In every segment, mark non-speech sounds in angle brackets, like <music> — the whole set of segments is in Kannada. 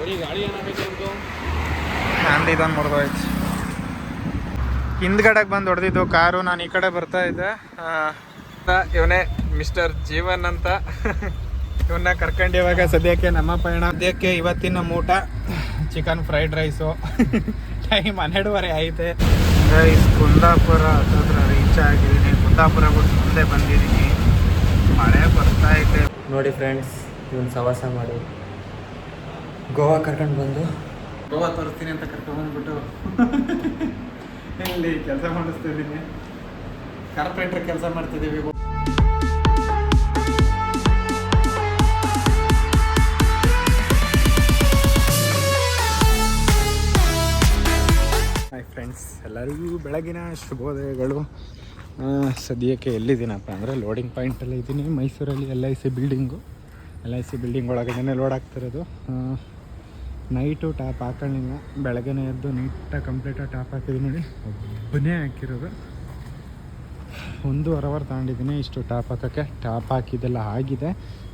ಬರೀ ಗಾಳಿ ಇದೊಂದು ಮುರಿದೋಯ್ತು. ಬಂದು ಹೊಡೆದಿದ್ದು ಕಾರು, ನಾನು ಈ ಕಡೆ ಬರ್ತಾ ಇದ್ದೆ. ಇವನೇ ಮಿಸ್ಟರ್ ಜೀವನ್ ಅಂತ. ಇವನ್ನ ಕರ್ಕೊಂಡು ಇವಾಗ ಸದ್ಯಕ್ಕೆ ನಮ್ಮ ಪಯಣ. ಸದ್ಯಕ್ಕೆ ಇವತ್ತಿನ ಮೂಟ ಊಟ ಚಿಕನ್ ಫ್ರೈಡ್ ರೈಸು. ಟೈಮ್ ಹನ್ನೆರಡುವರೆ ಐತೆ. ರೈಸ್ ಕುಂದಾಪುರ ಹತ್ರ ರೀಚ್ ಆಗಿದ್ದೀನಿ. ಕುಂದಾಪುರ ಬಿಟ್ಟು ಮುಂದೆ ಬಂದಿದ್ದೀನಿ. ಮಳೆ ಬರ್ತಾ ಇದೆ. ನೋಡಿ ಫ್ರೆಂಡ್ಸ್ ಇವನ್ ಸವಾಸ ಮಾಡಿ. ಗೋವಾ ಕರ್ಕೊಂಡು ಬಂದು. ಗೋವಾ ತೋರಿಸ್ತೀನಿ ಅಂತ ಕರ್ಕೊಂಡ್ಬಂದ್ಬಿಟ್ಟು ಇಲ್ಲಿ ಕೆಲಸ ಮಾಡಿಸ್ತಿದ್ದೀನಿ. ಕಾರ್ಪೆಂಟರ್ ಕೆಲಸ ಮಾಡ್ತಿದ್ದೀವಿ. ಹಾಯ್ ಫ್ರೆಂಡ್ಸ್ ಎಲ್ಲರಿಗೂ ಬೆಳಗಿನ ಶುಭೋದಯಗಳು. ಸದ್ಯಕ್ಕೆ ಎಲ್ಲಿದ್ದೀನಪ್ಪ ಅಂದರೆ ಲೋಡಿಂಗ್ ಪಾಯಿಂಟಲ್ಲಿ ಇದ್ದೀನಿ. ಮೈಸೂರಲ್ಲಿ L I C building L I C building ಒಳಗಡೆ ಲೋಡ್ ಆಗ್ತಿರೋದು ನೈಟು ಟ್ಯಾಪ್ ಹಾಕೊಂಡಿಲ್ಲ. ಬೆಳಗ್ಗೆನೇ ಎದ್ದು ನೀಟಾಗಿ ಕಂಪ್ಲೀಟಾಗಿ ಟ್ಯಾಪ್ ಹಾಕಿದ್ದೀನಿ ನೋಡಿ. ಒಬ್ಬನೇ ಹಾಕಿರೋದು. ಒಂದೂವರೆ ಅವರ್ ತಗೊಂಡಿದ್ದೀನಿ ಇಷ್ಟು ಟ್ಯಾಪ್ ಹಾಕೋಕ್ಕೆ. ಟ್ಯಾಪ್ ಹಾಕಿದ್ದೆಲ್ಲ ಆಗಿದೆ.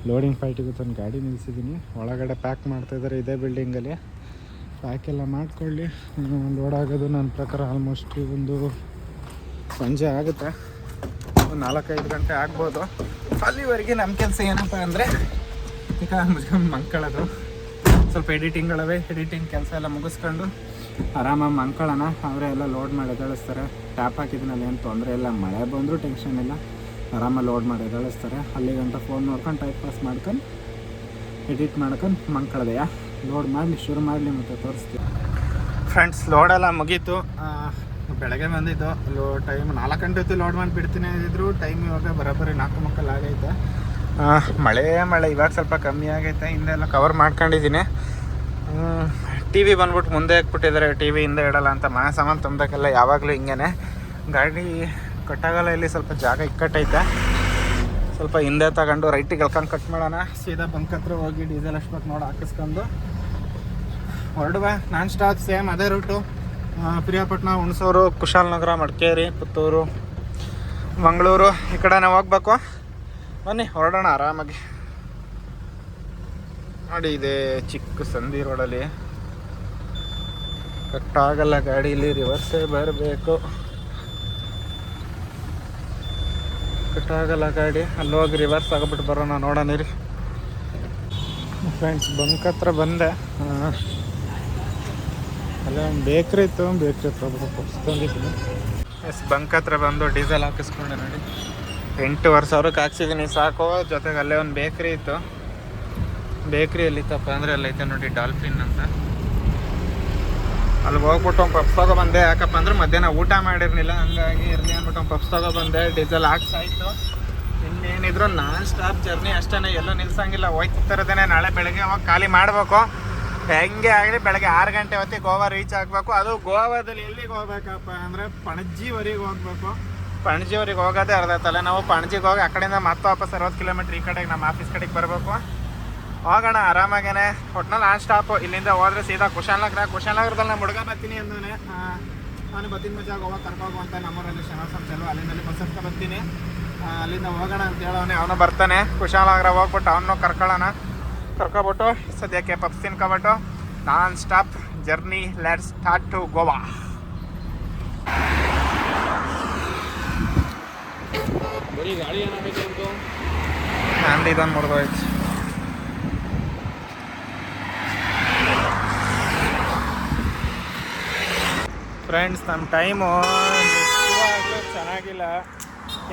ಲೋಡಿಂಗ್ ಫೈಟಿಗೆ ತಂದು ಗಾಡಿ ನಿಲ್ಲಿಸಿದ್ದೀನಿ. ಒಳಗಡೆ ಪ್ಯಾಕ್ ಮಾಡ್ತಾಯಿದ್ದಾರೆ ಇದೇ ಬಿಲ್ಡಿಂಗಲ್ಲಿ ಪ್ಯಾಕೆಲ್ಲ ಮಾಡಿಕೊಳ್ಳಿ. ಲೋಡ್ ಆಗೋದು ನನ್ನ ಪ್ರಕಾರ ಆಲ್ಮೋಸ್ಟ್ ಒಂದು ಸಂಜೆ ಆಗುತ್ತೆ. ಒಂದು ನಾಲ್ಕೈದು ಗಂಟೆ ಆಗ್ಬೋದು. ಅಲ್ಲಿವರೆಗೆ ನಮ್ಮ ಕೆಲಸ ಏನಪ್ಪ ಅಂದರೆ ಈಗ ಮುಚ್ಕೊಂಡು ಮಂಕೊಳ್ಳೋದು ಸ್ವಲ್ಪ ಎಡಿಟಿಂಗ್ಗಳವೆ ಎಡಿಟಿಂಗ್ ಕೆಲಸ ಎಲ್ಲ ಮುಗಿಸ್ಕೊಂಡು ಆರಾಮಾಗಿ ಮಂಕೊಳ್ಳೋಣ ಅವರೇ ಎಲ್ಲ ಲೋಡ್ ಮಾಡಿ ಎದಳಿಸ್ತಾರೆ ಟ್ಯಾಪ್ ಹಾಕಿದ್ಮೇಲೆ ಏನು ತೊಂದರೆ ಇಲ್ಲ, ಮಳೆ ಬಂದರೂ ಟೆನ್ಷನ್ ಇಲ್ಲ. ಆರಾಮಾಗಿ ಲೋಡ್ ಮಾಡಿ ಎದಳಿಸ್ತಾರೆ ಅಲ್ಲಿ ಗಂಟ ಫೋನ್ ನೋಡ್ಕೊಂಡು ಟೈಪ್ ಪಾಸ್ ಮಾಡ್ಕೊಂಡು ಎಡಿಟ್ ಮಾಡ್ಕೊಂಡು ಮಂಕೊಳ್ಳೋದೆಯಾ ಲೋಡ್ ಮಾಡಲಿ, ಶುರು ಮಾಡಲಿ ಮತ್ತು ತೋರಿಸ್ತೀವಿ ಫ್ರೆಂಡ್ಸ್ ಲೋಡೆಲ್ಲ ಮುಗೀತು. ಬೆಳಗ್ಗೆ ಬಂದಿದ್ದು. ಲೋ ಟೈಮ್ ನಾಲ್ಕು ಗಂಟೆ ಹೊತ್ತು ಲೋಡ್ ಮಾಡಿ ಬಿಡ್ತೀನಿ ಅಂದಿದ್ರು. ಟೈಮ್ ಇವಾಗ ಬರೋಬ್ಬರಿ ನಾಲ್ಕು ಮಕ್ಕಳು ಆಗೈತೆ ಮಳೆ ಮಳೆ. ಇವಾಗ ಸ್ವಲ್ಪ ಕಮ್ಮಿ ಆಗೈತೆ. ಹಿಂದೆ ಎಲ್ಲ ಕವರ್ ಮಾಡ್ಕೊಂಡಿದ್ದೀನಿ. ಟಿ ವಿ ಬಂದ್ಬಿಟ್ಟು ಮುಂದೆ ಹಾಕ್ಬಿಟ್ಟಿದ್ದಾರೆ. ಟಿ ವಿ ಹಿಂದೆ ಇಡಲ್ಲ ಅಂತ ಮನೆ ಸಾಮಾನು ತುಂಬಬೇಕಲ್ಲ ಯಾವಾಗಲೂ ಹಿಂಗೇನೆ. ಗಾಡಿ ಕಟ್ಟಾಗಲ್ಲ, ಇಲ್ಲಿ ಸ್ವಲ್ಪ ಜಾಗ ಇಕ್ಕಟ್ಟೈತೆ. ಸ್ವಲ್ಪ ಹಿಂದೆ ತಗೊಂಡು ರೈಟಿಗೆ ಎಳ್ಕೊಂಡು ಕಟ್ ಮಾಡೋಣ. ಸೀದಾ ಬಂಕ್ ಹತ್ರ ಹೋಗಿ ಡೀಸೆಲ್ ಅಷ್ಟು ನೋಡಿ ಹಾಕಿಸ್ಕೊಂಡು. ಹೊರಡುವ. ನಾನ್ ಸ್ಟಾಪ್ ಸೇಮ್ ಅದೇ ರೂಟು ಪ್ರಿಯಾಪಟ್ಟಣ, ಹುಣಸೂರು ಕುಶಾಲನಗರ ಮಡಿಕೇರಿ, ಪುತ್ತೂರು, ಮಂಗಳೂರು. ಈ ಕಡೆನೇ ಹೋಗ್ಬೇಕು. ಬನ್ನಿ, ಹೊರಡೋಣ ಆರಾಮಾಗಿ. ನೋಡಿ ಇದೆ, ಚಿಕ್ಕ ಸಂಧಿ ರೋಡಲ್ಲಿ. ಕಟ್ಟಾಗಲ್ಲ ಗಾಡೀಲಿ ರಿವರ್ಸೇ ಬರಬೇಕು. ಕಟ್ಟಾಗಲ್ಲ ಗಾಡಿ ಅಲ್ಲಿ ಹೋಗಿ ರಿವರ್ಸ್ ಆಗಿಬಿಟ್ಟು ಬರೋಣ, ನೋಡೋಣ ರೀ ಫ್ರೆಂಡ್ಸ್ ಬಂಕ್ ಹತ್ರ ಬಂದೆ. ಅಲ್ಲೇ ಒಂದು ಬೇಕ್ರಿ ಇತ್ತು, ಬೇಕ್ರಿ ಎಸ್ ಬಂಕ್ ಹತ್ರ ಬಂದು ಡೀಸೆಲ್ ಹಾಕಿಸ್ಕೊಂಡೆ ನೋಡಿ. ಎಂಟೂವರೆ ಸಾವಿರಕ್ಕೆ ಹಾಕ್ಸಿದ್ದೀನಿ ಸಾಕು. ಜೊತೆಗೆ ಅಲ್ಲೇ ಒಂದು ಬೇಕ್ರಿ ಇತ್ತು. ಬೇಕ್ರಿ ತಪ್ಪ ಅಂದರೆ ಅಲ್ಲೈತೆ ನೋಡಿ ಡಾಲ್ಫಿನ್ ಅಂತ. ಅಲ್ಲಿ ಹೋಗ್ಬಿಟ್ಟು ಒಂದು ಪಪ್ಸ್ ತಗೊಬಂದೆ ಯಾಕಪ್ಪ ಅಂದ್ರೆ ಮಧ್ಯಾಹ್ನ ಊಟ ಮಾಡಿರಲಿಲ್ಲ, ಹಂಗಾಗಿ ಇರಲಿ ಅಂದ್ಬಿಟ್ಟು ಒಂದು ಪಪ್ಸ್ ತಗೊಬಂದೆ ಡೀಸೆಲ್ ಹಾಕ್ಸಾಯ್ತು. ಇನ್ನೇನಿದ್ರು ನಾನ್ ಸ್ಟಾಪ್ ಜರ್ನಿ ಅಷ್ಟೇ ಎಲ್ಲೂ ನಿಲ್ಸಂಗಿಲ್ಲ. ಹೋಯ್ತಿರೋದೇನೆ ನಾಳೆ ಬೆಳಗ್ಗೆ ಅವಾಗ ಖಾಲಿ ಮಾಡಬೇಕು. ಹೆಂಗೆ ಆಗಲಿ, ಬೆಳಗ್ಗೆ ಆರು ಗಂಟೆ ಹೊತ್ತಿಗೆ ಗೋವಾ ರೀಚ್ ಆಗಬೇಕು. ಅದು ಗೋವಾದಲ್ಲಿ ಎಲ್ಲಿಗೆ ಹೋಗ್ಬೇಕಪ್ಪ ಅಂದರೆ ಪಣಜಿವರೆಗೆ ಹೋಗ್ಬೇಕು. ಪಣಜಿವರೆಗೆ ಹೋಗೋದೇ ಅರ್ಧ ತಲೆ. ನಾವು ಪಣಜಿಗೆ ಹೋಗಿ ಆ ಕಡೆಯಿಂದ ಮತ್ತೆ ವಾಪಸ್ ಅರವತ್ತು ಕಿಲೋಮೀಟ್ರ್ ಈ ಕಡೆಗೆ, ನಮ್ಮ ಆಫೀಸ್ ಕಡೆಗೆ ಬರಬೇಕು. ಹೋಗೋಣ ಆರಾಮಾಗೇನೆ. ಒಟ್ನಲ್ಲಿ ಲಾಸ್ಟ್ ಸ್ಟಾಪು ಇಲ್ಲಿಂದ ಹೋದ್ರೆ ಸೀದಾ ಕುಶಾಲನಗರ. ಕುಶಾಲನಗರದಲ್ಲಿ ನಮ್ಮ ಹುಡುಗ ಬರ್ತೀನಿ ಅಂದವನೆ ನಾನು ಬತ್ತಿನ ಮಜಾಗ ಗೋವಾ ಕರ್ಕೋಗು ಅಂತ ನಮ್ಮೂರಲ್ಲಿ ಶ್ರೀನಿವಾಸ ಚಲೋ ಅಲ್ಲಿಂದಲ್ಲಿ ಬಸ್ ಹತ್ಕೊ ಬರ್ತೀನಿ. ಅಲ್ಲಿಂದ ಹೋಗೋಣ ಅಂತ ಹೇಳೋನೆ ಅವನು ಬರ್ತಾನೆ. ಕುಶಾಲನಗರ ಹೋಗ್ಬಿಟ್ಟು ಅವನು ಕರ್ಕೊಳ್ಳೋಣ. ಕರ್ಕೊಬಿಟ್ಟು ಸದ್ಯಕ್ಕೆ puffs ತಿನ್ಕೊಬಿಟ್ಟು non stop journey let start to Goa ಅವ್ರದ್ದು ನಂದು ಇದೊಂದು ಮುರಿದೋಯ್ತು. ಫ್ರೆಂಡ್ಸ್ ನಮ್ಮ ಟೈಮು ಚೆನ್ನಾಗಿಲ್ಲ.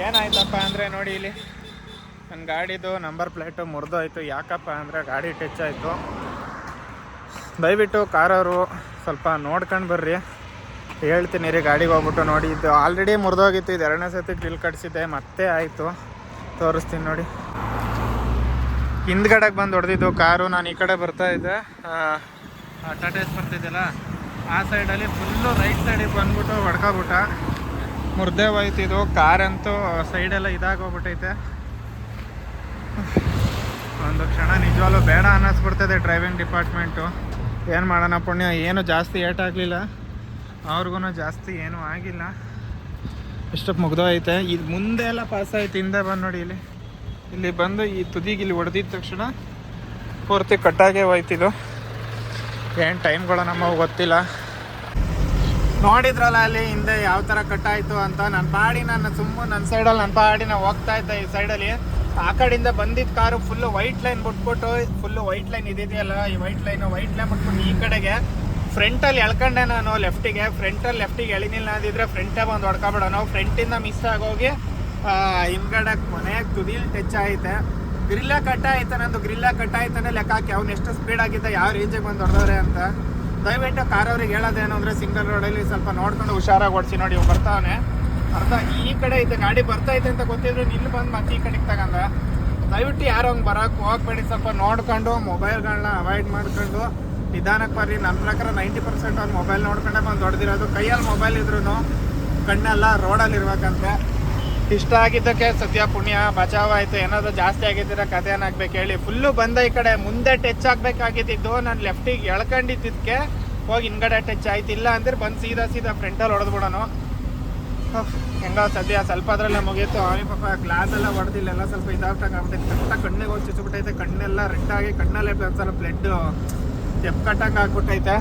ಏನಾಯ್ತಪ್ಪ ಅಂದರೆ ನೋಡಿ ಇಲ್ಲಿ. ನನ್ನ ಗಾಡಿದು ನಂಬರ್ ಪ್ಲೇಟು ಮುರಿದೋಯ್ತು. ಯಾಕಪ್ಪ ಅಂದರೆ ಗಾಡಿ ಟಚ್ ಆಯಿತು. ದಯವಿಟ್ಟು ಕಾರವರು ಸ್ವಲ್ಪ ನೋಡ್ಕೊಂಡು ಬರ್ರಿ. ಹೇಳ್ತೀನಿ ರೀ, ಗಾಡಿಗೆ ಹೋಗ್ಬಿಟ್ಟು ನೋಡಿ. ಇದು ಆಲ್ರೆಡಿ ಮುರಿದೋಗಿತ್ತು, ಇದು ಎರಡನೇ ಸತಿ ಡ್ರಿಲ್ ಕಟ್ಸಿದ್ದೆ, ಮತ್ತೆ ಆಯಿತು. ತೋರಿಸ್ತೀನಿ ನೋಡಿ. ಹಿಂದ್ಗಡೆಗೆ ಬಂದು ಹೊಡೆದಿದ್ದು ಕಾರು, ನಾನು ಈ ಕಡೆ ಬರ್ತಾ ಇದ್ದೆ. ಟಾಟೇಸ್ ಬರ್ತಿದ್ದಿಲ್ಲ ಆ ಸೈಡಲ್ಲಿ ಫುಲ್ಲು ರೈಟ್ ಸೈಡಿಗೆ ಬಂದ್ಬಿಟ್ಟು ಹೊಡ್ಕೊಬಿಟ್ಟ. ಮುರ್ದೇ ಹೋಯ್ತಿದ್ದು ಕಾರಂತೂ ಸೈಡೆಲ್ಲ ಇದಾಗೋಗ್ಬಿಟ್ಟೈತೆ. ಒಂದು ಕ್ಷಣ ನಿಜವಾಗ್ಲೂ ಬೇಡ ಅನ್ನಿಸ್ಬಿಡ್ತದೆ ಡ್ರೈವಿಂಗ್ ಡಿಪಾರ್ಟ್ಮೆಂಟು ಏನು ಮಾಡೋಣ ಪುಣ್ಯ, ಏನು ಜಾಸ್ತಿ ಏಟಾಗಲಿಲ್ಲ ಅವ್ರಿಗೂ ಜಾಸ್ತಿ ಏನೂ ಆಗಿಲ್ಲ. ಇಷ್ಟಕ್ಕೆ ಮುಗ್ದೋಯ್ತೆ. ಇದು ಮುಂದೆ ಎಲ್ಲ ಪಾಸ್ ಆಯ್ತು, ಹಿಂದೆ ಬಂದು ನೋಡಿ ಇಲ್ಲಿ. ಇಲ್ಲಿ ಬಂದು ಈ ತುದಿಗೆ ಇಲ್ಲಿ ಹೊಡೆದಿದ್ದ ತಕ್ಷಣ ಪೂರ್ತಿ ಕಟ್ಟಾಗೆ ಹೋಯ್ತಿದ್ದು ಏನು ಟೈಮ್ಗಳು ನಮಗೆ ಗೊತ್ತಿಲ್ಲ. ನೋಡಿದ್ರಲ್ಲ ಅಲ್ಲಿ ಹಿಂದೆ ಯಾವ ಥರ ಕಟ್ಟಾಯಿತು ಅಂತ. ನನ್ನ ಪಾಡಿ ನನ್ನ ಸುಮ್ಮ ನನ್ನ ಸೈಡಲ್ಲಿ ನನ್ನ ಪಾಡಿ ನಾವು ಹೋಗ್ತಾ ಇದ್ದೆ ಈ ಸೈಡಲ್ಲಿ ಆ ಕಡೆಯಿಂದ ಬಂದಿದ್ದ ಕಾರು ಫುಲ್ಲು ವೈಟ್ ಲೈನ್ ಬಿಟ್ಬಿಟ್ಟು ಫುಲ್ಲು ವೈಟ್ ಲೈನ್ ಇದೆಯಲ್ಲ ಈ ವೈಟ್ ಲೈನು ವೈಟ್ ಲೈನ್ ಬಿಟ್ಬಿಟ್ಟು ಈ ಕಡೆಗೆ. ಫ್ರಂಟಲ್ಲಿ ಎಳ್ಕೊಂಡೆ ನಾನು, ಲೆಫ್ಟಿಗೆ. ಫ್ರಂಟಲ್ಲಿ ಲೆಫ್ಟಿಗೆ ಎಳಿನಿಲ್ಲ ಅಂದಿದ್ರೆ ಫ್ರಂಟೇ ಬಂದು ಹೊಡ್ಕೊಬಿಡೋಣ ಫ್ರಂಟಿಂದ ಮಿಸ್ ಆಗೋಗಿ ಹಿಂಗಡೆ ಹಿಂದ್ಗಡೆ ಕೊನೆ ತುದಿಲ್ ಟಚ್ ಆಯ್ತೆ. ಗ್ರಿಲ್ಲ ಕಟ್ ಆಯ್ತು ನಂದು. ಗ್ರಿಲ್ಲ ಕಟ್ ಆಯ್ತಾನೆ ಲೆಕ್ಕ ಹಾಕಿ. ಅವ್ನು ಎಷ್ಟು ಸ್ಪೀಡ್ ಆಗಿದ್ದ, ಯಾವ ರೇಂಜಿಗೆ ಬಂದು ಹೊಡೆದವ್ರೆ ಅಂತ. ದಯವಿಟ್ಟು ಕಾರ್ ಅವ್ರಿಗೆ ಹೇಳೋದೇನು ಅಂದರೆ ಸಿಂಗಲ್ ರೋಡಲ್ಲಿ ಸ್ವಲ್ಪ ನೋಡ್ಕೊಂಡು ಹುಷಾರಾಗಿ ಓಡಿಸಿ ನೋಡಿ. ಇವ್ ಬರ್ತಾವನೆ ಅರ್ಧ ಈ ಕಡೆ ಐತೆ ಗಾಡಿ ಬರ್ತೈತೆ ಅಂತ ಗೊತ್ತಿದ್ರು ನಿಲ್ಲು ಬಂದು ಮತ್ತೆ ಈ ಕಡೆಗೆ ತಗಂದ ದಯವಿಟ್ಟು ಯಾರು ಹಂಗೆ ಬರೋಕೆ ಹೋಗ್ಬೇಡಿ. ಸ್ವಲ್ಪ ನೋಡ್ಕೊಂಡು ಮೊಬೈಲ್ಗಳನ್ನ ಅವಾಯ್ಡ್ ಮಾಡ್ಕೊಂಡು. ನಿಧಾನಕ್ಕೆ ಬರ್ರಿ. ನನ್ನ ಪ್ರಕಾರ ನೈಂಟಿ ಪರ್ಸೆಂಟ್ ಅವ್ನು ಮೊಬೈಲ್ ನೋಡ್ಕೊಂಡೆ ಬಂದು ದೊಡ್ಡದಿರೋದು ಕೈಯಲ್ಲಿ ಮೊಬೈಲ್ ಇದ್ರೂ ಕಣ್ಣೆಲ್ಲ ರೋಡಲ್ಲಿ ಇರ್ಬೇಕಂತೆ ಇಷ್ಟ ಆಗಿದ್ದಕ್ಕೆ ಸದ್ಯ ಪುಣ್ಯ, ಬಚಾವ್ ಆಯಿತು. ಏನಾದರೂ ಜಾಸ್ತಿ ಆಗಿದ್ದೀರ, ಕತೆ ಏನಾಗ್ಬೇಕು ಹೇಳಿ. ಫುಲ್ಲು ಬಂದ ಈ ಕಡೆ ಮುಂದೆ ಟಚ್ ಆಗಬೇಕಾಗಿದ್ದಿದ್ದು ನಾನು ಲೆಫ್ಟಿಗೆ ಎಳ್ಕೊಂಡಿದ್ದಕ್ಕೆ ಹೋಗಿ ಹಿಂಗಡೆ ಟಚ್ ಆಯ್ತು. ಇಲ್ಲ ಅಂದ್ರೆ ಬಂದು ಸೀದಾ ಸೀದಾ ಫ್ರಂಟಲ್ಲಿ ಹೊಡೆದ್ಬಿಡೋನು ಹೆಂಗೋ ಸದ್ಯ ಸ್ವಲ್ಪ ಅದರಲ್ಲೇ ಮುಗೀತು. ಅವನಿ ಪಾಪ ಗ್ಲಾಸ್ ಎಲ್ಲ ಹೊಡೆದಿಲ್ಲ. ಎಲ್ಲ ಸ್ವಲ್ಪ ಇದಾಗ್ತಂಗೆ ಆಗ್ಬಿಟ್ಟೈತೆ ಕಣ್ಣಿಗೆ ಹೋಗಿ ಚುಚ್ಚಿಬಿಟ್ಟೈತೆ. ಕಣ್ಣೆಲ್ಲ ರೆಡ್ ಆಗಿ ಕಣ್ಣಲ್ಲೇ ಒಂದ್ಸಲ ಬ್ಲಡ್ ತೆಪ್ ಕಟ್ಟಂಗೆ ಆಗ್ಬಿಟ್ಟೈತೆ.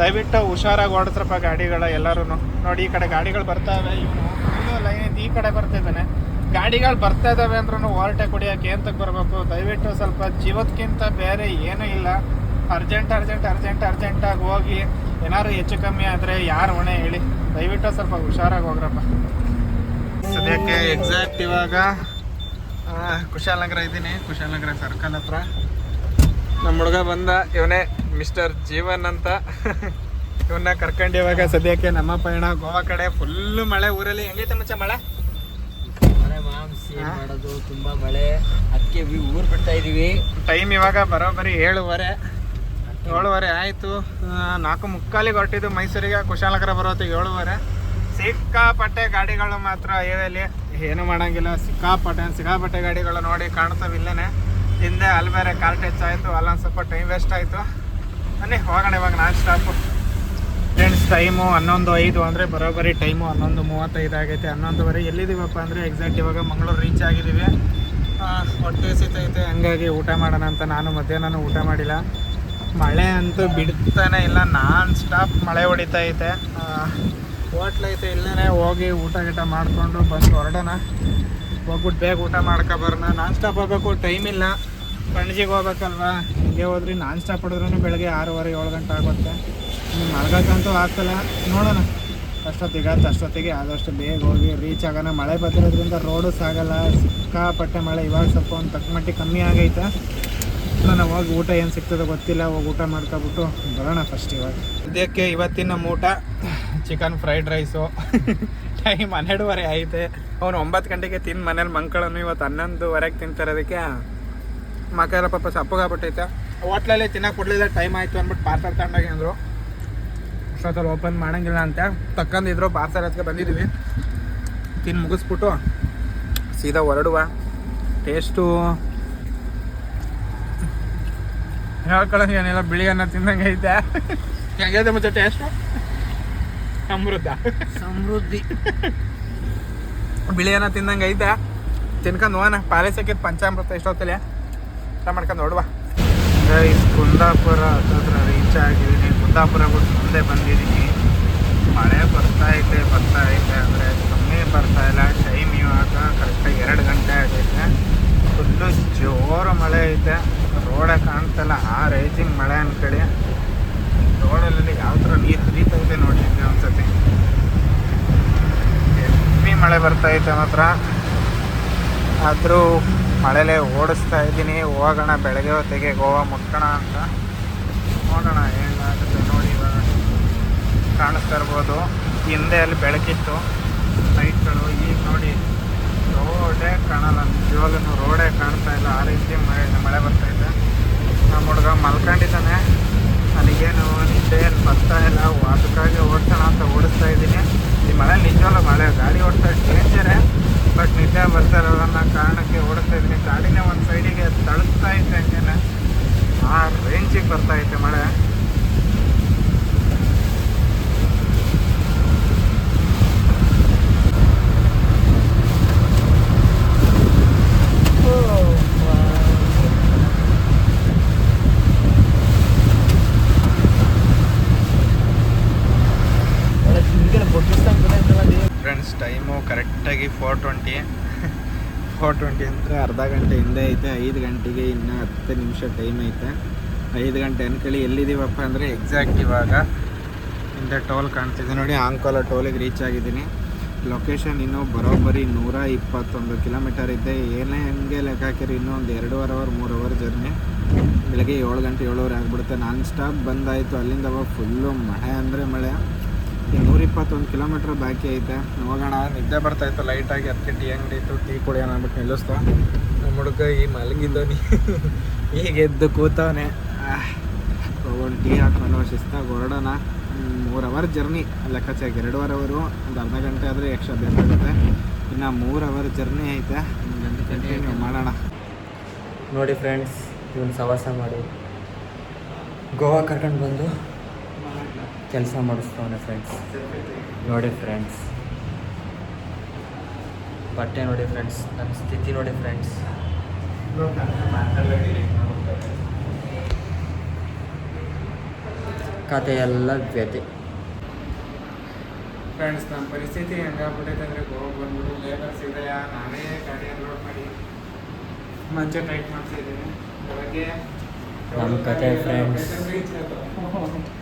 ದಯವಿಟ್ಟು ಹುಷಾರಾಗಿ ಓಡಿಸ್ರಪ್ಪ ಗಾಡಿಗಳ ಎಲ್ಲರೂ ನೋಡಿ, ಈ ಕಡೆ ಗಾಡಿಗಳು ಬರ್ತಾವೆ ಇವನು ಲೈನ್ ಈ ಕಡೆ ಬರ್ತಿದ್ದಾನೆ ಗಾಡಿಗಳು ಬರ್ತಾ ಇದಾವೆ ಅಂದ್ರೂ ಓವರ್ಟೇಕ್ ಹೊಡಿಯೋಕೆ ಅಂತ ಬರಬೇಕು? ದಯವಿಟ್ಟು ಸ್ವಲ್ಪ ಜೀವಕ್ಕಿಂತ ಬೇರೆ ಏನೂ ಇಲ್ಲ. ಅರ್ಜೆಂಟ್ ಅರ್ಜೆಂಟ್ ಅರ್ಜೆಂಟ್ ಅರ್ಜೆಂಟಾಗಿ ಹೋಗಿ ಏನಾದ್ರು ಹೆಚ್ಚು ಕಮ್ಮಿ ಆದರೆ ಯಾರು ಹೊಣೆ ಹೇಳಿ. ದಯವಿಟ್ಟು ಸ್ವಲ್ಪ ಹುಷಾರಾಗಿ ಹೋಗ್ರಪ್ಪ. ಸದ್ಯಕ್ಕೆ ಎಕ್ಸಾಕ್ಟ್ ಇವಾಗ ಕುಶಾಲನಗರ ಇದ್ದೀನಿ. ಕುಶಾಲನಗರ ಸರ್ಕಲ್ ಹತ್ರ. ನಮ್ಮ ಹುಡುಗ ಬಂದ ಇವನೇ ಮಿಸ್ಟರ್ ಜೀವನ್ ಅಂತ. ಇವನ್ನ ಕರ್ಕೊಂಡು ಇವಾಗ ಸದ್ಯಕ್ಕೆ ನಮ್ಮ ಪಯಣ ಗೋವಾ ಕಡೆ ಫುಲ್ಲು ಮಳೆ ಊರಲ್ಲಿ. ಹೆಂಗೈತೆ ಮಚ್ಚ ಮಳೆ? ಮಳೆ ಮಾಂಸಿ? ಮಾಡೋದು ತುಂಬಾ ಮಳೆ. ಅದಕ್ಕೆ ಊರ್ ಬಿಡ್ತಾ ಇದೀವಿ. ಟೈಮ್ ಇವಾಗ ಬರೋಬ್ಬರಿ ಏಳುವರೆ. ಏಳುವರೆ ಆಯಿತು. ನಾಲ್ಕು ಮುಕ್ಕಾಲಿಗೆ ಹೊರಟಿದ್ದು ಮೈಸೂರಿಗೆ. ಕುಶಾಲಕರ ಬರೋತ್ತಿಗೆ ಏಳುವರೆ. ಸಿಕ್ಕಾಪಟ್ಟೆ ಗಾಡಿಗಳು ಮಾತ್ರ ಏರಲ್ಲಿ ಏನು ಮಾಡಂಗಿಲ್ಲ. ಸಿಕ್ಕಾಪಟ್ಟೆ ಸಿಕ್ಕಾಪಟ್ಟೆ ಗಾಡಿಗಳು ನೋಡಿ ಕಾಣ್ತಾವೆ ಇಲ್ಲೇ ಹಿಂದೆ ಅಲ್ಲಿ ಬೇರೆ ಕಾರ್ ಟಚ್ ಆಯಿತು ಅಲ್ಲೊಂದು ಸ್ವಲ್ಪ ಟೈಮ್ ವೇಸ್ಟ್ ಆಯಿತು. ಬನ್ನಿ, ಹೋಗೋಣ ಇವಾಗ ನಾನ್ ಸ್ಟಾಪು ಫ್ರೆಂಡ್ಸ್ ಟೈಮು ಹನ್ನೊಂದು ಐದು ಅಂದರೆ ಬರೋಬ್ಬರಿ ಟೈಮು ಹನ್ನೊಂದು ಮೂವತ್ತೈದು ಆಗೈತೆ, ಹನ್ನೊಂದುವರೆ. ಎಲ್ಲಿದ್ದೀವಪ್ಪ ಅಂದರೆ ಎಕ್ಸಾಕ್ಟ್ ಇವಾಗ ಮಂಗಳೂರು ರೀಚ್ ಆಗಿದ್ದೀವಿ. ಹೊಟ್ಟೆ ಸಿತೈತೆ ಹಂಗಾಗಿ ಊಟ ಮಾಡೋಣ ಅಂತ ನಾನು ಮಧ್ಯಾಹ್ನ ಊಟ ಮಾಡಿಲ್ಲ. ಮಳೆ ಅಂತೂ ಬಿಡ್ತಾನೆ ಇಲ್ಲ, ನಾನ್ ಸ್ಟಾಪ್ ಮಳೆ ಹೊಡಿತಾ ಐತೆ. ಐತೆ ಇಲ್ಲೇ ಹೋಗಿ ಊಟ ಗೀಟ ಮಾಡಿಕೊಂಡು ಬಂದು ಹೊರಡೋಣ. ಹೋಗ್ಬಿಟ್ಟು ಬೇಗ ಊಟ ಮಾಡ್ಕೊ ಬರೋಣ. ನಾನ್ ಸ್ಟಾಪ್ ಹೋಗ್ಬೇಕು ಟೈಮ್ ಇಲ್ಲ. ಪಣಜಿಗೆ ಹೋಗ್ಬೇಕಲ್ವಾ? ಹಿಂಗೆ ಹೋದ್ರಿ ನಾನ್ ಸ್ಟಾಪ್ ಹೊಡೆದ್ರೂ ಬೆಳಗ್ಗೆ ಆರೂವರೆ, ಏಳು ಗಂಟೆ ಆಗುತ್ತೆ. ಇನ್ನು ಮಲ್ಗೋಕ್ಕಂತೂ ಆಗ್ತಲ್ಲ. ನೋಡೋಣ. ಅಷ್ಟೊತ್ತಿಗೆ ಅಷ್ಟೊತ್ತಿಗೆ ಆದಷ್ಟು ಬೇಗ ಹೋಗಿ ರೀಚ್ ಆಗೋಣ. ಮಳೆ ಬರ್ತಿರೋದ್ರಿಂದ ರೋಡು ಸಾಗಲ್ಲ. ಸಿಕ್ಕಾಪಟ್ಟೆ ಮಳೆ. ಇವಾಗ ಸ್ವಲ್ಪ ಒಂದು ತಕ್ಕ ಮಟ್ಟಿಗೆ ಕಮ್ಮಿ ಆಗೈತೆ. ನಾನು ಹೋಗಿ ಊಟ ಏನು ಸಿಗ್ತದೆ ಗೊತ್ತಿಲ್ಲ. ಹೋಗಿ ಊಟ ಮಾಡ್ಕೊಬಿಟ್ಟು ಬರೋಣ ಫಸ್ಟ್ ಇವಾಗ. ಇದಕ್ಕೆ ಇವತ್ತಿನ ನಮ್ಮ ಊಟ ಚಿಕನ್ ಫ್ರೈಡ್ ರೈಸು ಟೈಮ್ ಹನ್ನೆರಡುವರೆ ಐತೆ ಅವನು ಒಂಬತ್ತು ಗಂಟೆಗೆ ತಿಂದು ಮನೇಲಿ ಮಂಕಳನ್ನು ಇವತ್ತು ಹನ್ನೊಂದುವರೆಗೆ ತಿಂತಿರೋದಕ್ಕೆ ಮಕ್ಕಳ ಪಾಪ ಸಪ್ಪಗಾಗ್ಬಿಟ್ಟೈತೆ ಹೋಟ್ಲಲ್ಲಿ ತಿನ್ನಕ್ಕೆ ಕೊಡಲಿಲ್ಲ ಟೈಮ್ ಆಯಿತು ಅಂದ್ಬಿಟ್ಟು ಪಾರ್ಸಲ್ ತಗೊಂಡಾಗ ಅಂದರು. ಅಷ್ಟೊತ್ತಲ್ಲಿ ಓಪನ್ ಮಾಡೋಂಗಿಲ್ಲ ಅಂತ ತಕ್ಕಂದಿದ್ರು ಪಾರ್ಸಲ್ ಹತ್ಗೆ ಬಂದಿದ್ದೀವಿ ತಿಂದು ಮುಗಿಸ್ಬಿಟ್ಟು ಸೀದಾ ಹೊರಡುವ. ಟೇಸ್ಟು ಹೇಳ್ಕೊಳಂಗೆ ಏನಿಲ್ಲ ಬಿಳಿ ಅನ್ನ ತಿಂದಂಗೆ ಐತೆ. ಹೆಂಗೈತೆ ಮತ್ತೆ ಟೇಸ್ಟು ಸಮೃದ್ಧ. ಸಮೃದ್ಧಿ. ಬಿಳಿ ಅನ್ನ ತಿಂದಂಗೆ ಐತೆ. ತಿನ್ಕೊಂಡು ಹೋಗೋಣ. ಹಾಕಿದ್ ಪಂಚಾಮೃತ ಎಷ್ಟೊತ್ತಲೆ ಊಟ ಮಾಡ್ಕೊಂಡು ನೋಡುವ ಕುಂದಾಪುರ ಹತ್ರ ರೀಚ್ ಆಗಿದ್ದೀನಿ. ಕುಂದಾಪುರ ಬಿಟ್ಟು ಮುಂದೆ ಬಂದಿದ್ದೀನಿ. ಮಳೆ ಬರ್ತಾ ಇದೆ, ಬರ್ತಾ ಐತೆ ಅಂದರೆ ಕಮ್ಮಿ ಬರ್ತಾ ಇಲ್ಲ. ಟೈಮ್ ಇವಾಗ ಕರೆಕ್ಟಾಗಿ ಎರಡು ಗಂಟೆ ಆಗೈತೆ ಫುಲ್ಲು ಜೋರು ಮಳೆ ಐತೆ. ರೋಡೇ ಕಾಣ್ತಲ್ಲ. ಆ ರೈಜಿಂಗ್ ಮಳೆ ಅನ್ಕಡಿ ರೋಡಲ್ಲಿ ಯಾವ ಥರ ನೀರು ಹರಿತೈತೆ ನೋಡಿ ಹಂಗೆ ಒಂದ್ಸತಿ. ಹೆವಿ ಮಳೆ ಬರ್ತಾ ಐತೆ ಮಾತ್ರ. ಆದರೂ ಮಳೆಲೇ ಓಡಿಸ್ತಾ ಇದ್ದೀನಿ. ಹೋಗೋಣ, ಬೆಳಗ್ಗೆ ಹೊತ್ತಿಗೆ ಗೋವಾ ಮುಟ್ಕೋಣ ಅಂತ. ನೋಡೋಣ ಏನಾಗುತ್ತೆ ನೋಡಿ ಇವಾಗ. ಕಾಣಿಸ್ತಾ ಇರ್ಬೋದು. ಹಿಂದೆ ಅಲ್ಲಿ ಬೆಳಕಿತ್ತು. ಲೈಟ್ಗಳು ಈಗ ನೋಡಿ ರೋಡೇ ಕಾಣಲ್ಲ. ನಿಜವಾಗ್ಲೂ ರೋಡೇ ಕಾಣ್ತಾ ಇಲ್ಲ. ಆ ರೀತಿ ಮಳೆ ಮಳೆ ಇದೆ. ನಮ್ಮ ಹುಡುಗ ಮಲ್ಕೊಂಡಿದ್ದಾನೆ. ನನಗೇನು ನಿದ್ದೆ ಏನು ಬರ್ತಾ ಇಲ್ಲ. ಅದಕ್ಕಾಗಿ ಓಡ್ಸೋಣ ಅಂತ ಓಡಿಸ್ತಾ ಇದ್ದೀನಿ. ಈ ಮಳೆ ನಿಜವಲ್ಲ ಮಳೆ. ಗಾಡಿ ಓಡ್ತಾ ಡೇಂಜರೇ ಬಟ್ ನಿದ್ದೆ ಬರ್ತಾ ಅನ್ನೋ ಕಾರಣಕ್ಕೆ ಓಡಿಸ್ತಾ ಇದ್ದೀನಿ. ಗಾಡಿನೇ ಒಂದು ಸೈಡಿಗೆ ತಳಿಸ್ತಾ ಇದ್ದಂಗೆ ಆ ರೇಂಜಿಗೆ ಬರ್ತಾ ಐತೆ ಮಳೆ. ಕರೆಕ್ಟಾಗಿ ಫೋರ್ ಟ್ವೆಂಟಿ ಫೋರ್ ಟ್ವೆಂಟಿ ಅಂದರೆ ಅರ್ಧ ಗಂಟೆ ಹಿಂದೆ ಐತೆ, ಐದು ಗಂಟೆಗೆ ಇನ್ನು ಹತ್ತು ನಿಮಿಷ ಟೈಮ್ ಐತೆ. ಐದು ಗಂಟೆ ಅನ್ಕೊಳ್ಳಿ ಎಲ್ಲಿದ್ದೀವಪ್ಪ ಅಂದರೆ ಎಕ್ಸಾಕ್ಟ್ ಇವಾಗ ಹಿಂದೆ ಟೋಲ್ ಕಾಣ್ತಿದೆ ನೋಡಿ ಆಂಕೋಲ ಟೋಲಿಗೆ ರೀಚ್ ಆಗಿದ್ದೀನಿ. ಲೊಕೇಶನ್ ಇನ್ನೂ ಬರೋಬ್ಬರಿ ನೂರ ಇಪ್ಪತ್ತೊಂದು ಕಿಲೋಮೀಟರ್ ಇದೆ. ಏನೇ ಹಂಗೆ ಲೆಕ್ಕ ಹಾಕಿರಿ, ಇನ್ನೂ ಒಂದು ಎರಡೂವರೆ ಅವರ್ ಮೂರು ಅವರ್ ಜರ್ನಿ ಬೆಳಗ್ಗೆ ಏಳು ಗಂಟೆ ಏಳುವರೆ ಆಗಿಬಿಡುತ್ತೆ. ನಾನ್ ಸ್ಟಾಪ್ ಬಂದಾಯಿತು. ಅಲ್ಲಿಂದ ಅವಾಗ ಫುಲ್ಲು ಮಳೆ ಅಂದರೆ ಮಳೆ. ನೂರ ಇಪ್ಪತ್ತೊಂದು ಕಿಲೋಮೀಟ್ರ್ ಬಾಕಿ ಐತೆ. ಹೋಗೋಣ ನಿದ್ದೆ ಬರ್ತಾಯಿತ್ತು ಲೈಟಾಗಿ ಅದಕ್ಕೆ ಗಂಟೆ ಅಂಗಡಿ ಇತ್ತು ಟೀ ಕುಡಿಯೋಣ ಅಂದ್ಬಿಟ್ಟು ನಿಲ್ಲಿಸ್ತಾ ನಮ್ಮ ಹುಡುಗ ಈ ಮಲಗಿದ್ದವನಿ ಈಗ ಎದ್ದು ಕೂತವನೆ. ಒಂದು ಟೀ ಹಾಕೊಂಡು ಶಿಸ್ತಾಗಿ ಹೊರಡೋಣ. ಮೂರು ಅವರ್ ಜರ್ನಿ ಲೆಕ್ಕಚಾಗಿ ಎರಡೂವರೆ ಅವರು ಒಂದು ಅರ್ಧ ಗಂಟೆ ಆದರೆ ಎಕ್ಸ್ಟ್ರಾ ಬೇಕಾಗುತ್ತೆ ಇನ್ನು ಮೂರು ಅವರ್ ಜರ್ನಿ ಐತೆ. ಗಂಟೆ ಕಂಟಿನ್ಯೂ ಮಾಡೋಣ. ನೋಡಿ ಫ್ರೆಂಡ್ಸ್ ಇವನು ಸವಾಸ ಮಾಡಿ. ಗೋವಾ ಕರ್ಕೊಂಡು ಬಂದು ಕೆಲಸ ಮಾಡಿಸ್ತವನೆ ಫ್ರೆಂಡ್ಸ್ ನೋಡಿ ಫ್ರೆಂಡ್ಸ್ ಬಟ್ಟೆ ನೋಡಿ ಫ್ರೆಂಡ್ಸ್ ನನ್ನ ಸ್ಥಿತಿ ನೋಡಿ ಫ್ರೆಂಡ್ಸ್ ಕತೆ ಎಲ್ಲ ವ್ಯತೆ ಫ್ರೆಂಡ್ಸ್ ನಮ್ಮ ಪರಿಸ್ಥಿತಿ ಹೆಂಗಾಗ್ಬಿಟ್ಟೈತೆ ಅಂದರೆ ಗೋವಾ ಬಂದ್ಬಿಟ್ಟು ಲೇಬರ್ಸ್ ಇದೆಯಾ ನಾನೇ ಗಾಡಿ ಅನ್ಲೋಡ್ ಮಾಡಿ. ಮಂಚ ಟೈಟ್ ಮಾಡ್ತಿದ್ದೀನಿ. ಬೆಳಗ್ಗೆ ನಮ್ಮ ಕತೆ friends. <laughs>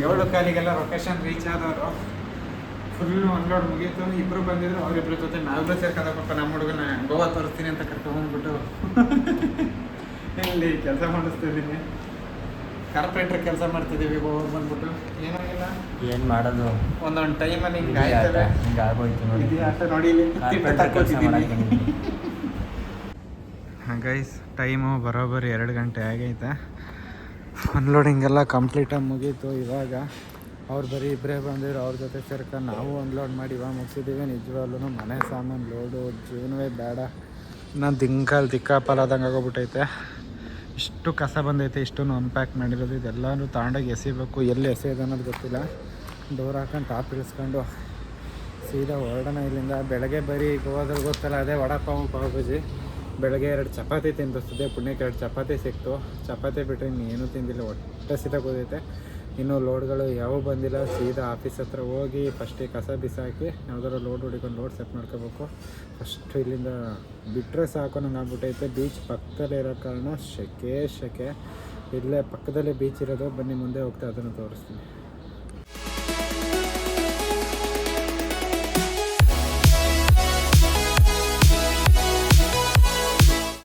ಏಳು ಕಾಲಿಗೆಲ್ಲ ಲೊಕೇಶನ್ ರೀಚ್ ಆದವರು. ಫುಲ್ಲು ಅನ್ಲೋಡ್ ಮುಗೀತು. ಇಬ್ಬರು ಬಂದಿದ್ರು. ಅವ್ರಿಬ್ರ ಜೊತೆ ನಾವಿಬ್ರು ಸೇರ್ಕೊಂಡಪ್ಪ ನಮ್ಮ ಹುಡುಗನ ಗೋವಾ ತೋರಿಸ್ತೀನಿ ಅಂತ ಕರ್ಕೊಂಡ್ಬಂದ್ಬಿಟ್ಟು ಇಲ್ಲಿ ಕೆಲಸ ಮಾಡಿಸ್ತಿದ್ದೀನಿ. ಕಾರ್ಪೊರೇಟ್ರ್ ಕೆಲಸ ಮಾಡ್ತಿದ್ದೀವಿ. ಗೋವಾ ಬಂದ್ಬಿಟ್ಟು. ಏನಾಗಿಲ್ಲ? ಏನು ಮಾಡೋದು? ಒಂದೊಂದು ಟೈಮಲ್ಲಿ ಹಿಂಗೆ ಆಯ್ತಲ್ಲ? ಹಿಂಗೆ ಆಗೋಯ್ತು ನೋಡಿ. ನೋಡಿ ಇಲ್ಲಿ ಗೈಸ್ ಟೈಮು <laughs> ಬರೋಬ್ಬರಿ ಎರಡು ಗಂಟೆ ಆಗೈತೆ. ಅನ್ಲೋಡಿಂಗ್ ಎಲ್ಲ ಕಂಪ್ಲೀಟಾಗಿ ಮುಗೀತು ಇವಾಗ. ಅವ್ರು ಬರೀ ಇಬ್ಬರೇ ಬಂದಿದ್ರು, ಅವ್ರ ಜೊತೆ ಸೇರ್ಕೊಂಡು ನಾವು ಅನ್ಲೋಡ್ ಮಾಡಿ ಇವಾಗ ಮುಗಿಸಿದ್ದೀವಿ ನಿಜವಾಗ್ಲೂ ಮನೆ ಸಾಮಾನು ಲೋಡು ಜೀವನವೇ ಬೇಡ. ನಾನು ದಿಂಗಲ್ ದಿಕ್ಕಾಪಾಲಾದಂಗೆ ಆಗೋಗ್ಬಿಟ್ಟೈತೆ ಇಷ್ಟು ಕಸ ಬಂದೈತೆ ಇಷ್ಟನ್ನು ಅನ್ಪ್ಯಾಕ್ ಮಾಡಿರೋದು. ಇದೆಲ್ಲನೂ ತಗೊಂಡೋಗಿ ಎಸಿಬೇಕು. ಎಲ್ಲಿ ಎಸೆಯೋದು ಅನ್ನೋದು ಗೊತ್ತಿಲ್ಲ. ಡೋರ್ ಹಾಕೊಂಡು ಟಾಪ್ ಇಳಿಸ್ಕೊಂಡು ಸೀದಾ ಹೊರಡೋಣ ಇಲ್ಲಿಂದ. ಬೆಳಗ್ಗೆ ಬರೀ ಗೋವಾದಲ್ಲಿ ಗೊತ್ತಲ್ಲ, ಅದೇ ವಡಪಾವು ಪಾವ್ ಬಜ್ಜಿ ಬೆಳಗ್ಗೆ ಎರಡು ಚಪಾತಿ ತಿಂದಿಸ್ತದೆ ಪುಣ್ಯಕ್ಕೆ ಎರಡು ಚಪಾತಿ ಸಿಕ್ತು. ಚಪಾತಿ ಬಿಟ್ಟರೆ ಇನ್ನೇನು ತಿಂದಿಲ್ಲ, ಹೊಟ್ಟೆ ಕುದೈತೆ. ಇನ್ನೂ ಲೋಡ್ಗಳು ಯಾವ ಬಂದಿಲ್ಲ. ಸೀದಾ ಆಫೀಸ್ ಹತ್ರ ಹೋಗಿ ಫಸ್ಟಿಗೆ ಕಸ ಬಿಸಾಕಿ ಯಾವ್ದಾರು ಲೋಡ್ ಹೊಡಿಕೊಂಡು ಲೋಡ್ ಸೆಟ್ ಮಾಡ್ಕೋಬೇಕು. ಫಸ್ಟು ಇಲ್ಲಿಂದ ಬಿಟ್ಟರೆ ಸಾಕು, ನಂಗೆ ಆಗ್ಬಿಟ್ಟೈತೆ. ಬೀಚ್ ಪಕ್ಕದಲ್ಲಿ ಇರೋ ಕಾರಣ ಶೆಕೆ ಶೆಕೆ. ಇಲ್ಲೇ ಪಕ್ಕದಲ್ಲೇ ಬೀಚ್ ಇರೋದು. ಬನ್ನಿ ಮುಂದೆ ಹೋಗ್ತಾ, ಅದನ್ನು ತೋರಿಸ್ತೀನಿ.